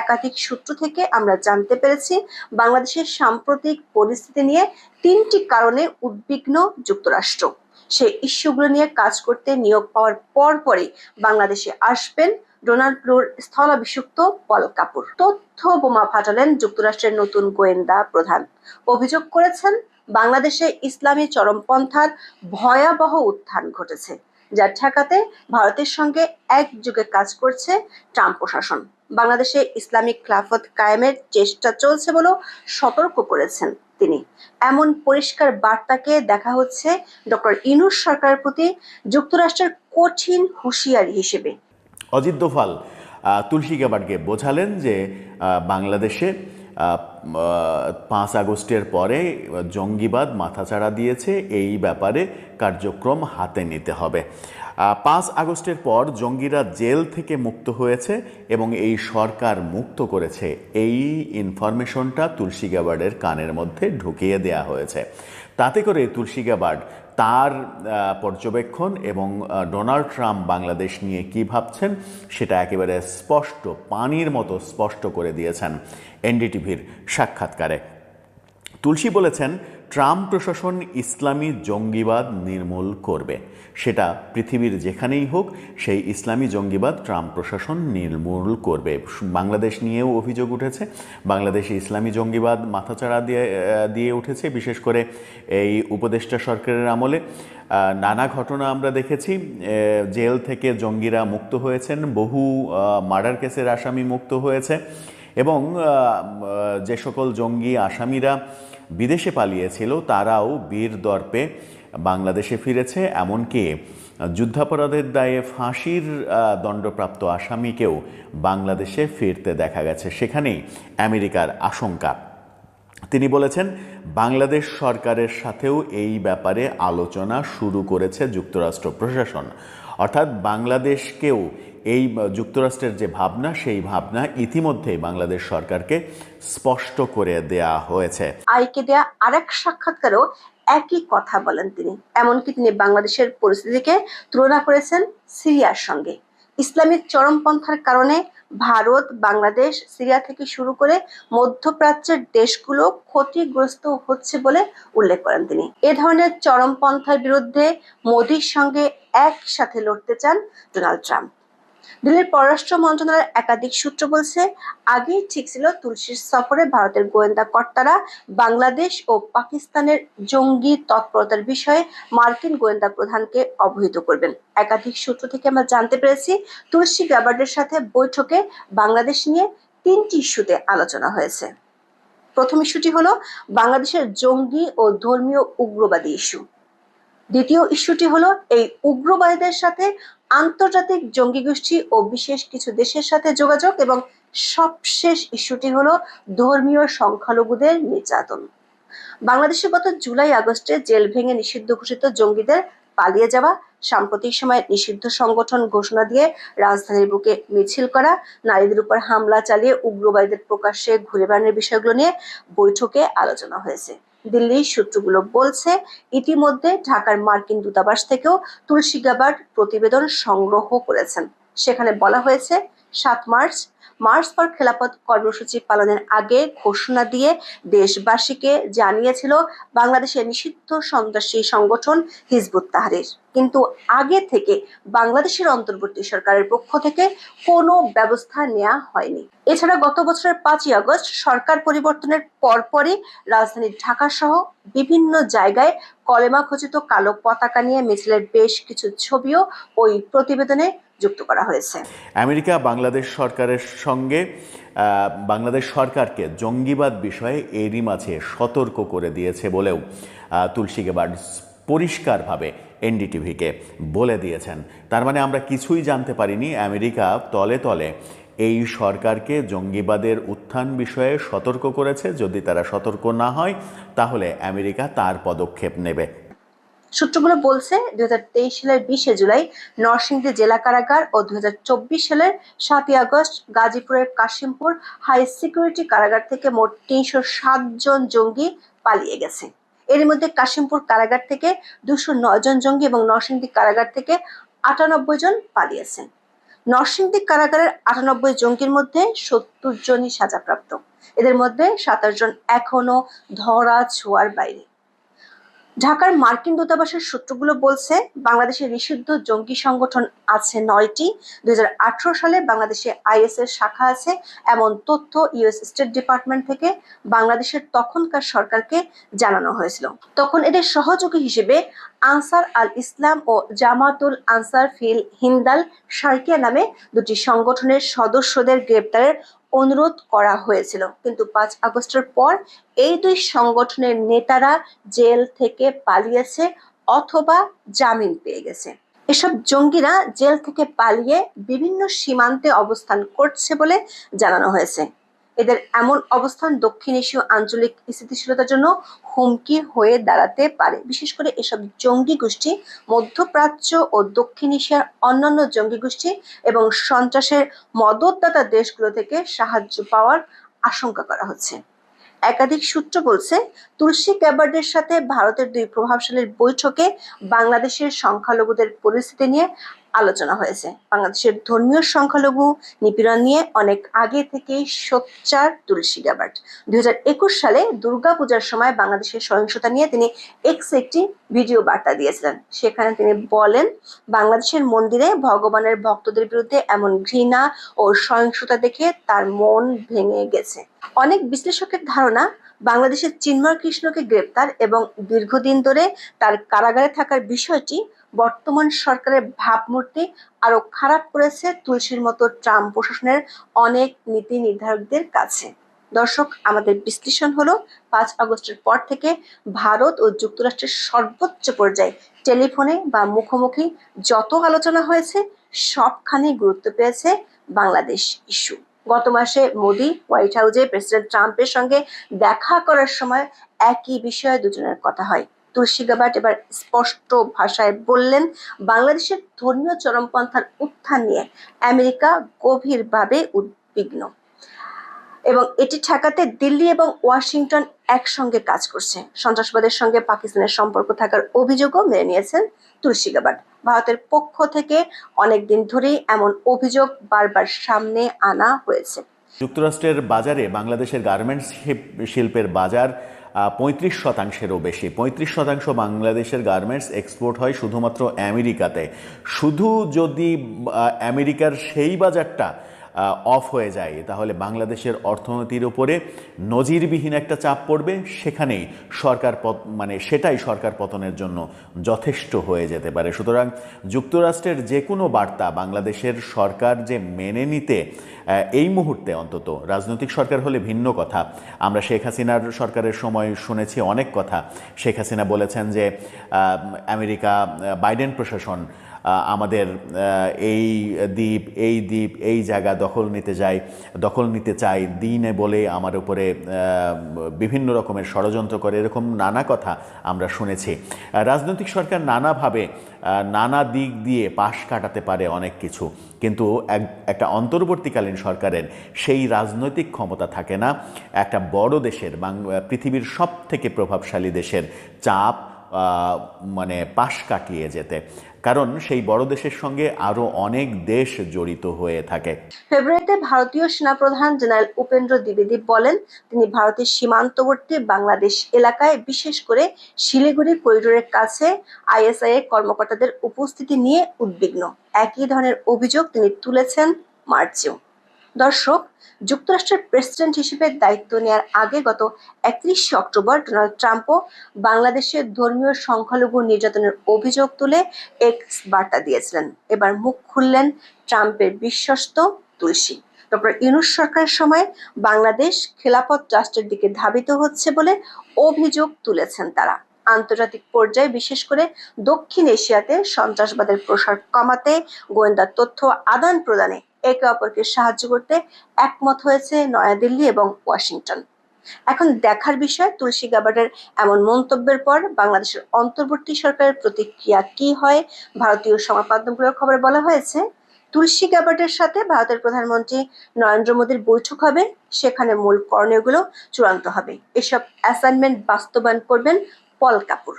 একাধিক সূত্র থেকে আমরা জানতে পেরেছি, বাংলাদেশের সাম্প্রতিক পরিস্থিতি নিয়ে তিনটি কারণে উদ্বিগ্ন যুক্তরাষ্ট্র। সেই ইস্যুগুলো নিয়ে কাজ করতে নিয়োগ পাওয়ার পর পরই বাংলাদেশে আসবেন ডোনাল্ড প্লুর স্থলাভিষিক্ত পল কাপুর। তথ্য বোমা ফাটালেন যুক্তরাষ্ট্রের নতুন গোয়েন্দা প্রধান। অভিযোগ করেছেন, বাংলাদেশে ইসলামী চরমপন্থার ভয়াবহ উত্থান ঘটেছে, যা ঠেকাতে ভারতের সঙ্গে একযোগে কাজ করছে ট্রাম্প প্রশাসন। বাংলাদেশে ইসলামিক খেলাফত কায়েমের চেষ্টা চলছে বলেও সতর্ক করেছেন তিনি। এমন পরিষ্কার বার্তাকে দেখা হচ্ছে ডক্টর ইনুস সরকারের প্রতি যুক্তরাষ্ট্রের কঠিন হুঁশিয়ারি হিসেবে। অজিত আহ, তুলসী গ্যাবার্ডকে বোঝালেন যে বাংলাদেশে পাঁচ আগস্টের পরে জঙ্গিবাদ মাথাচাড়া দিয়েছে এই ব্যাপারে কার্যক্রম হাতে নিতে হবে। পাঁচ আগস্টের পর জঙ্গিরা জেল থেকে মুক্ত হয়েছে এবং এই সরকার মুক্ত করেছে। এই ইনফরমেশনটা তুলসী গ্যাবার্ডের কানের মধ্যে ঢুকিয়ে দেয়া হয়েছে। তাতে করে তুলসী গ্যাবার্ড তার পর্যবেক্ষণ এবং ডোনাল্ড ট্রাম্প বাংলাদেশ নিয়ে কি ভাবছেন সেটা একেবারে স্পষ্ট, পানির মতো স্পষ্ট করে দিয়েছেন এনডিটিভির সাক্ষাৎকারে। তুলসী বলেছেন ট্রাম্প প্রশাসন ইসলামী জঙ্গিবাদ নির্মূল করবে। সেটা পৃথিবীর যেখানেই হোক, সেই ইসলামী জঙ্গিবাদ ট্রাম্প প্রশাসন নির্মূল করবে। বাংলাদেশ নিয়েও অভিযোগ উঠেছে। বাংলাদেশে ইসলামী জঙ্গিবাদ মাথাচাড়া দিয়ে দিয়ে উঠেছে। বিশেষ করে এই উপদেষ্টা সরকারের আমলে নানা ঘটনা আমরা দেখেছি। জেল থেকে জঙ্গিরা মুক্ত হয়েছেন। বহু মার্ডার কেসের আসামি মুক্ত হয়েছে। এবং যে সকল জঙ্গি আসামিরা বিদেশে পালিয়েছিল, তারাও বীর দর্পে বাংলাদেশে ফিরেছে, এমনকি যুদ্ধাপরাধের দায়ে ফাঁসির দণ্ডপ্রাপ্ত আসামিকেও বাংলাদেশে ফিরতে দেখা গেছে। সেখানেই আমেরিকার আশঙ্কা। তিনি বলেছেন, বাংলাদেশ সরকারের সাথেও এই ব্যাপারে আলোচনা শুরু করেছে যুক্তরাষ্ট্র প্রশাসন। অর্থাৎ বাংলাদেশকেও এই যুক্তরাষ্ট্রের যে ভাবনা, সেই ভাবনা ইতিমধ্যেই বাংলাদেশ সরকারকে স্পষ্ট করে দেয়া হয়েছে। আইকে দেয়া আরেক সাক্ষাৎকারেও একই কথা বলেন তিনি। এমনকি তিনি বাংলাদেশের পরিস্থিতিকে তুলনা করেছেন সিরিয়ার সঙ্গে। ইসলামিক চরমপন্থার কারণে ভারত, বাংলাদেশ, সিরিয়া থেকে শুরু করে মধ্যপ্রাচ্যের দেশগুলো ক্ষতিগ্রস্ত হচ্ছে বলে উল্লেখ করেন তিনি। এ ধরনের চরমপন্থার বিরুদ্ধে মোদির সঙ্গে একসাথে লড়তে চান ডোনাল্ড ট্রাম্প। দিল্লির পররাষ্ট্র মন্ত্রণালয়ের একাধিক সূত্র বলছে, আগেই ঠিক ছিল তুলসীর সফরে ভারতের গোয়েন্দা কর্তারা বাংলাদেশ ও পাকিস্তানের জঙ্গি তৎপরতার বিষয়ে মার্কিন গোয়েন্দা প্রধানকে অবহিত করবেন। একাধিক সূত্র থেকে আমরা জানতে পেরেছি, তুলসী গ্যাবার্ডের সাথে বৈঠকে বাংলাদেশ নিয়ে তিনটি ইস্যুতে আলোচনা হয়েছে। প্রথম ইস্যুটি হলো, বাংলাদেশের জঙ্গি ও ধর্মীয় উগ্রবাদী ইস্যু। দ্বিতীয় ইস্যুটি হলো এই উগ্রবাদীদের সাথে আন্তর্জাতিক জঙ্গি গোষ্ঠী ও বিশেষ কিছু দেশের সাথে যোগাযোগ এবং সবশেষ ইস্যুটি হলো ধর্মীয় সংখ্যালঘুদের নির্যাতন। বাংলাদেশে গত জুলাই আগস্টে জেল ভেঙে নিষিদ্ধ ঘোষিত জঙ্গিদের পালিয়ে যাওয়া, সাম্প্রতিক সময়ে নিষিদ্ধ সংগঠন ঘোষণা দিয়ে রাজধানীর বুকে মিছিল করা, নারীদের উপর হামলা চালিয়ে উগ্রবাদীদের প্রকাশ্যে ঘুরে বেড়ানোর বিষয়গুলো নিয়ে বৈঠকে আলোচনা হয়েছে। দিল্লির সূত্রগুলো বলছে, ইতিমধ্যে ঢাকার মার্কিন দূতাবাস থেকেও তুলসী গাবার প্রতিবেদন সংগ্রহ করেছেন। সেখানে বলা হয়েছে সাত মার্চ। মার্চ ফর খেলাপথ কর্মসূচি পালনের আগে ঘোষণা দিয়ে দেশবাসীকে জানিয়েছিল বাংলাদেশের নিষিদ্ধ সন্ত্রাসী সংগঠন হিজবুত তাহরির। কিন্তু আগে থেকে বাংলাদেশের অন্তর্বর্তী সরকারের পক্ষ থেকে কোনো ব্যবস্থা নেওয়া হয়নি। এছাড়া গত বছরের পাঁচই আগস্ট সরকার পরিবর্তনের পরপরই রাজধানী ঢাকা সহ বিভিন্ন জায়গায় কলেমা খচিত কালো পতাকা নিয়ে মিছিলের বেশ কিছু ছবিও ওই প্রতিবেদনে যুক্ত করা হয়েছে। আমেরিকা, বাংলাদেশ সরকারের সঙ্গে বাংলাদেশ সরকারকে জঙ্গিবাদ বিষয়ে এরই মাঝে সতর্ক করে দিয়েছে বলেও তুলসী গেবার্ড পরিষ্কারভাবে এনডিটিভিকে বলে দিয়েছেন। তার মানে আমরা কিছুই জানতে পারিনি, আমেরিকা তলে তলে এই সরকারকে জঙ্গিবাদের উত্থান বিষয়ে সতর্ক করেছে। যদি তারা সতর্ক না হয়, তাহলে আমেরিকা তার পদক্ষেপ নেবে। সূত্রগুলো বলছে দুই হাজার তেইশ সালের বিশে জুলাই নরসিংদী জেলা কারাগার ও দুই হাজার চব্বিশ সালের সাতই আগস্ট গাজীপুরের কাশিমপুর হাই সিকিউরিটি কারাগার থেকে মোট তিনশো সাত জন জঙ্গি পালিয়ে গেছে। এর মধ্যে কাশিমপুর কারাগার থেকে দুশো জন জঙ্গি এবং নরসিংদী কারাগার থেকে আটানব্বই জন পালিয়েছেন। নরসিংদী কারাগারের আটানব্বই জঙ্গির মধ্যে সত্তর জনই সাজাপ্রাপ্ত। এদের মধ্যে সাতাশ জন এখনও ধরা ছোঁয়ার বাইরে। ঢাকার মার্কিন দূতাবাসের সূত্রগুলো বলছে বাংলাদেশের নিষিদ্ধ জঙ্গি সংগঠন আছে নয়টি। দুই সালে বাংলাদেশে আইএস এর শাখা আছে, এমন তথ্য ইউএস স্টেট ডিপার্টমেন্ট থেকে বাংলাদেশের তখনকার সরকারকে জানানো হয়েছিল। তখন এদের সহযোগী হিসেবে আনসার আল ইসলাম ও জামাতুল আনসার ফিল হিন্দাল সার্কিয়া নামে দুটি সংগঠনের সদস্যদের গ্রেপ্তারের অনুরোধ করা হয়েছিল। কিন্তু পাঁচ আগস্টের পর এই দুই সংগঠনের নেতারা জেল থেকে পালিয়েছে অথবা জামিন পেয়ে গেছে। এসব জঙ্গিরা জেল থেকে পালিয়ে বিভিন্ন সীমান্তে অবস্থান করছে বলে জানানো হয়েছে। এদের এমন অবস্থান দক্ষিণ এশীয় আঞ্চলিক স্থিতিশীলতার জন্য হুমকি হয়ে দাঁড়াতে পারে। বিশেষ করে এসব জঙ্গি গোষ্ঠী মধ্যপ্রাচ্য ও দক্ষিণ এশিয়ার অন্যান্য জঙ্গি গোষ্ঠী এবং সন্ত্রাসের মদতদাতা দেশগুলো থেকে সাহায্য পাওয়ার আশঙ্কা করা হচ্ছে। একাধিক সূত্র বলছে, তুলসী গ্যাবার্ডের সাথে ভারতের দুই প্রভাবশালীর বৈঠকে বাংলাদেশের সংখ্যালঘুদের পরিস্থিতি নিয়ে আলোচনা হয়েছে। বাংলাদেশের ধর্মীয় সংখ্যালঘু নিপীড়ন নিয়ে অনেক আগে থেকেই সোচ্চার তুলসী গ্যাবার্ড দুই সালে দুর্গাপূজার সময় বাংলাদেশের সহিংসতা নিয়ে তিনি এক্স একটি ভিডিও বার্তা দিয়েছিলেন। সেখানে তিনি বলেন, বাংলাদেশের মন্দিরে ভগবানের ভক্তদের বিরুদ্ধে এমন ঘৃণা ও সহিংসতা দেখে তার মন ভেঙে গেছে। অনেক বিশ্লেষকের ধারণা, বাংলাদেশের চিন্ময় কৃষ্ণকে গ্রেপ্তার এবং দীর্ঘদিন ধরে তার কারাগারে থাকার বিষয়টি বর্তমান সরকারের ভাবমূর্তি আরও খারাপ করেছে তুলসীর মতো ট্রাম্প প্রশাসনের অনেক নীতি নির্ধারকদের কাছে। দর্শক, আমাদের বিশ্লেষণ হলো, পাঁচ আগস্টের পর থেকে ভারত ও যুক্তরাষ্ট্রের সর্বোচ্চ পর্যায়ে টেলিফোনে বা মুখোমুখি যত আলোচনা হয়েছে, সবখানে গুরুত্ব পেয়েছে বাংলাদেশ ইস্যু। গত মাসে মোদি হোয়াইট হাউসে প্রেসিডেন্ট ট্রাম্পের সঙ্গে দেখা করার সময় একই বিষয়ে দুজনের কথা হয়। তুলসী গাবাট এবার স্পষ্ট ভাষায় বললেন, বাংলাদেশের ধর্মীয় চরমপন্থার উত্থান নিয়ে আমেরিকা গভীরভাবে উদ্বিগ্ন। এবং এটি ঠেকাতে দিল্লি এবং ওয়াশিংটন একসঙ্গে কাজ করছে। সন্ত্রাসবাদের সঙ্গে পাকিস্তানের সম্পর্ক থাকার অভিযোগও মেনে নিয়েছেন তুলসী গাবাট ভারতের পক্ষ থেকে অনেকদিন ধরেই এমন অভিযোগ বারবার সামনে আনা হয়েছে। যুক্তরাষ্ট্রের বাজারে বাংলাদেশের গার্মেন্টস শিল্পের বাজার পঁয়ত্রিশ শতাংশেরও বেশি। পঁয়ত্রিশ শতাংশ বাংলাদেশের গার্মেন্টস এক্সপোর্ট হয় শুধুমাত্র আমেরিকাতে। শুধু যদি আমেরিকার সেই বাজারটা অফ হয়ে যায়। তাহলে বাংলাদেশের অর্থনীতির উপরে নজিরবিহীন একটা চাপ পড়বে। সেখানেই সরকার পত মানে সেটাই সরকার পতনের জন্য যথেষ্ট হয়ে যেতে পারে। সুতরাং যুক্তরাষ্ট্রের যে কোনো বার্তা বাংলাদেশের সরকার যে মেনে নিতে এই মুহূর্তে অন্তত রাজনৈতিক সরকার হলে ভিন্ন কথা। আমরা শেখ হাসিনার সরকারের সময় শুনেছি অনেক কথা। শেখ হাসিনা বলেছেন যে আমেরিকা বাইডেন প্রশাসন আমাদের এই দ্বীপ এই দ্বীপ, এই জায়গা দখল নিতে যায় দখল নিতে চাই। দিনে বলে আমার উপরে বিভিন্ন রকমের ষড়যন্ত্র করে, এরকম নানা কথা আমরা শুনেছি। রাজনৈতিক সরকার নানাভাবে নানা দিক দিয়ে পাশ কাটাতে পারে অনেক কিছু। কিন্তু এক, একটা অন্তর্বর্তীকালীন সরকারের সেই রাজনৈতিক ক্ষমতা থাকে না। একটা বড় দেশের, বাং- পৃথিবীর সব থেকে প্রভাবশালী দেশের চাপ মানে পাশ কাটিয়ে যেতে। কারণ সেই বড় দেশের সঙ্গে আরও অনেক দেশ জড়িত হয়ে থাকে। ফেব্রুয়ারিতে ভারতীয় সেনাপ্রধান জেনারেল উপেন্দ্র দ্বিবেদী বলেন, তিনি ভারতের সীমান্তবর্তী বাংলাদেশ এলাকায় বিশেষ করে শিলিগুড়ি করিডোরের কাছে আইএসআই কর্মকর্তাদের উপস্থিতি নিয়ে উদ্বিগ্ন। একই ধরনের অভিযোগ তিনি তুলেছেন মার্চেও। দর্শক, যুক্তরাষ্ট্রের প্রেসিডেন্ট হিসেবে দায়িত্ব নেওয়ার আগে গত একত্রিশে অক্টোবর ডোনাল্ড ট্রাম্পও বাংলাদেশের ধর্মীয় সংখ্যালঘু নির্যাতনের অভিযোগ তুলে এক্স বার্তা দিয়েছিলেন। এবার মুখ খুললেন ট্রাম্পের বিশ্বস্ত তুলসী। ডক্টর ইউনুস সরকারের সময় বাংলাদেশ খেলাফত রাষ্ট্রের দিকে ধাবিত হচ্ছে বলে অভিযোগ তুলেছেন তারা। আন্তর্জাতিক পর্যায়ে বিশেষ করে দক্ষিণ এশিয়াতে সন্ত্রাসবাদের প্রসার কমাতে গোয়েন্দা তথ্য আদান প্রদানে একে অপরকে সাহায্য করতে একমত হয়েছে নয়াদিল্লি এবং ওয়াশিংটন। এখন দেখার বিষয়, তুলসী গাবার্ডের এমন মন্তব্যের পর বাংলাদেশের অন্তর্বর্তী সরকারের প্রতিক্রিয়া কি হয়, ভারতীয় সংবাদ মাধ্যমগুলোর খবরে বলা হয়েছে, তুলসী গাবার্ডের সাথে ভারতের প্রধানমন্ত্রী নরেন্দ্র মোদীর বৈঠক হবে, সেখানে মূল করণীয়গুলো চূড়ান্ত হবে। এসব অ্যাসাইনমেন্ট বাস্তবায়ন করবেন পল কাপুর।